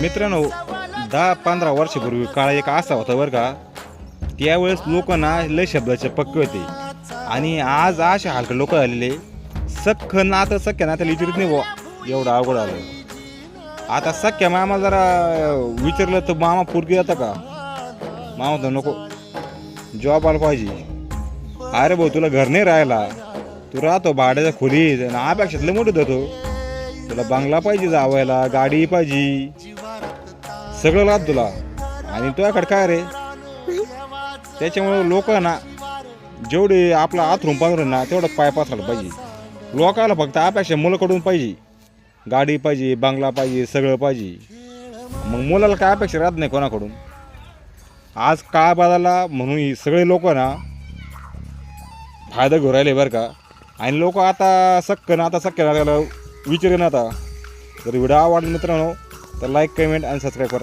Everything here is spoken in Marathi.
मित्रांनो दहा पंधरा वर्षापूर्वी काळ एक असा होता बरं का? त्यावेळेस लोक ना लय शब्दाचे पक्के होते. आणि आज असे हलक लोक आलेले सख्ख नातं सख्या नात्याला विचारत नाही बुवा एवढं अवघड आलं. आता सख्या मामा जरा विचारलं तर मामा पुरगी जातं का? मामा तर नको जॉब आला पाहिजे. अरे भाऊ तुला घर नाही राहायला. तू राहतो भाड्याच्या खोलीत आणि अपेक्षात लय मोठं देतो. तुला बंगला पाहिजे जावायला गाडी पाहिजे. सगळं लाभ तुला. आणि तुझ्याकडे काय रे? त्याच्यामुळे लोक ना जेवढे आपला आथरून पांघरून ना तेवढं पाय पासायला पाहिजे. लोकाला फक्त अपेक्षा मुलाकडून पाहिजे. गाडी पाहिजे बंगला पाहिजे सगळं पाहिजे. मग मुलाला काय अपेक्षा राहत नाही कोणाकडून? आज काळ बदलला म्हणून ही सगळे लोक ना फायदा घेऊ राहिले बरं का? आणि लोक आता सक्क ना आता सक्क ना विचारेन आता जर व्हिडिओ आवडला मित्रांनो तर लाईक कमेंट आणि सबस्क्राईब करा.